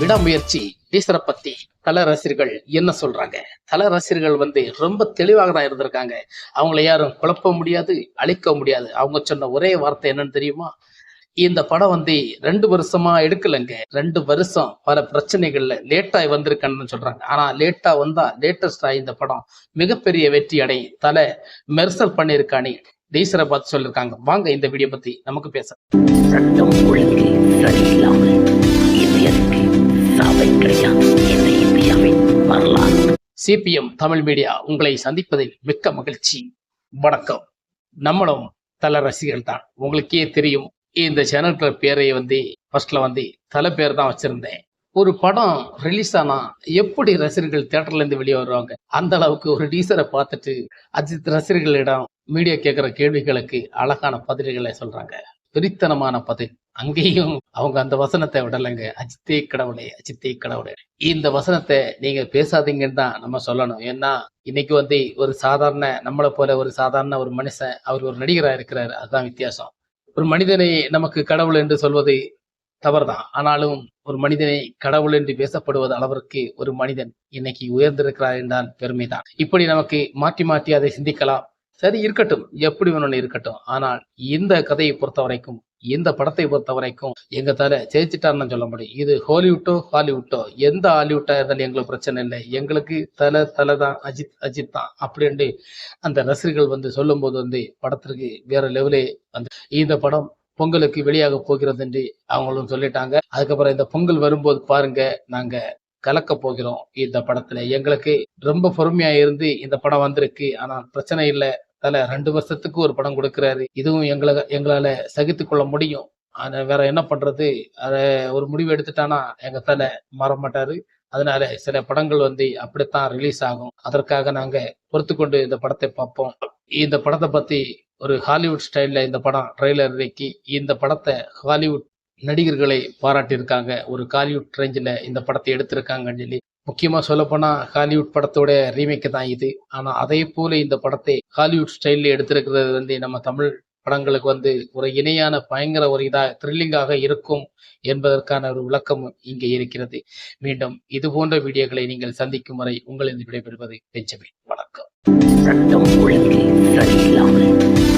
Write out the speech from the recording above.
விடாமுயற்சி டீசரை பத்தி தல ரசிகர்கள் என்ன சொல்றாங்க? தல ரசிகர்கள் வந்து ரொம்ப தெளிவாக தான் இருந்திருக்காங்க. அவங்கள யாரும் குழப்ப முடியாது அழிக்க முடியாது. அவங்க சொன்ன ஒரே வார்த்தை என்னன்னு தெரியுமா? இந்த படம் வந்து ரெண்டு வருஷமா எடுக்கலைங்க. ரெண்டு வருஷம் பல பிரச்சனைகள்ல லேட்டாகி வந்திருக்கன்னு சொல்றாங்க. ஆனா லேட்டா வந்தா லேட்டஸ்டா இந்த படம் மிகப்பெரிய வெற்றி அடை தலை மெர்சல் பண்ணியிருக்கானே. டீசரை பார்த்து சொல்லியிருக்காங்க வாங்க இந்த வீடியோ பத்தி நமக்கு பேச சட்டம் ஒழுங்கு சரியில்லாமல் இந்தியனுக்கு சாவை கிடையாது இந்த இந்தியாவின் வரலாறு. சிபிஎம் தமிழ் மீடியா உங்களை சந்திப்பதில் மிக்க மகிழ்ச்சி. வணக்கம். நம்மளும் தல ரசிகர்கள் தான். உங்களுக்கே தெரியும் இந்த சேனல்கிற பேரை வந்து ஃபர்ஸ்ட்ல வந்து தலை பேர் தான் வச்சிருந்தேன். ஒரு படம் ரிலீஸ் ஆனா எப்படி ரசிகர்கள் தியேட்டர்ல இருந்து வெளியே வருவாங்க? அந்த அளவுக்கு ஒரு டீசரை பார்த்துட்டு அஜித் ரசிகர்களிடம் மீடியா கேட்கிற கேள்விகளுக்கு அழகான பதில்களை சொல்றாங்க. பிரித்தனமான பதில். அங்கேயும் அவங்க அந்த வசனத்தை விடலைங்க. அஜித்தே கடவுளே அஜித்தே கடவுளே. இந்த வசனத்தை நீங்க பேசாதீங்கன்னு தான் நம்ம சொல்லணும். ஏன்னா இன்னைக்கு வந்து ஒரு சாதாரண நம்மளை போல ஒரு சாதாரண ஒரு மனுஷன் அவர் ஒரு நடிகரா இருக்கிறாரு. அதுதான் வித்தியாசம். ஒரு மனிதனை நமக்கு கடவுள் என்று சொல்வது தவறுதான். ஆனாலும் ஒரு மனிதனை கடவுள் என்று பேசப்படுவது அளவிற்கு ஒரு மனிதன் இன்னைக்கு உயர்ந்திருக்கிறார் என்றால் பெருமைதான். இப்படி நமக்கு மாற்றி மாற்றி அதை சிந்திக்கலாம். சரி இருக்கட்டும். எப்படி வேணும்னு இருக்கட்டும். ஆனால் இந்த கதையை பொறுத்த வரைக்கும் இந்த படத்தை பொறுத்த வரைக்கும் எங்க தலை ஜெயிச்சிட்டாருன்னு சொல்ல முடியும். இது ஹாலிவுட்டோ ஹாலிவுட்டோ. எந்த ஹாலிவுட்டா இருந்தாலும் எங்களுக்கு பிரச்சனை இல்லை. எங்களுக்கு தலை தலை தான் அஜித் அஜித் தான் அப்படின்ட்டு அந்த ரசிகர்கள் வந்து சொல்லும்போது வந்து படத்திற்கு வேற லெவலே வந்து இந்த படம் பொங்கலுக்கு வெளியாக போகிறது என்று அவங்களும் சொல்லிட்டாங்க. அதுக்கப்புறம் இந்த பொங்கல் வரும்போது பாருங்க நாங்க கலக்க போகிறோம் இந்த படத்துல. எங்களுக்கு ரொம்ப பொறுமையா இருந்து இந்த படம் வந்திருக்கு. ஆனா பிரச்சனை இல்லை. தலை ரெண்டு வருஷத்துக்கு ஒரு படம் கொடுக்குறாரு. இதுவும் எங்களை எங்களால சகித்து கொள்ள முடியும். ஆனா வேற என்ன பண்றது? அதை ஒரு முடிவு எடுத்துட்டானா எங்க தலை மாற மாட்டாரு. அதனால சில படங்கள் வந்து அப்படித்தான் ரிலீஸ் ஆகும். அதற்காக நாங்க பொறுத்து கொண்டு இந்த படத்தை பார்ப்போம். இந்த படத்தை பத்தி ஒரு ஹாலிவுட் ஸ்டைல்ல இந்த படம் ட்ரெய்லர் இறக்கி இந்த படத்தை ஹாலிவுட் நடிகர்களை பாராட்டியிருக்காங்க. ஒரு ஹாலிவுட் ரேஞ்சில் இந்த படத்தை எடுத்திருக்காங்கன்னு சொல்லி முக்கியமாக சொல்லப்போனால் ஹாலிவுட் படத்தோட ரீமேக் தான் இது. ஆனால் அதே போல இந்த படத்தை ஹாலிவுட் ஸ்டைலில் எடுத்திருக்கிறது வந்து நம்ம தமிழ் படங்களுக்கு வந்து ஒரு இணையான பயங்கர ஒரு இதாக த்ரில்லிங்காக இருக்கும் என்பதற்கான ஒரு விளக்கம் இங்கே இருக்கிறது. மீண்டும் இது போன்ற வீடியோக்களை நீங்கள் சந்திக்கும் வரை உங்களிருந்து விடைபெறுவது பெஞ்சமின். வணக்கம். சட்டம் ஒழுங்கு சரியில்லாமல்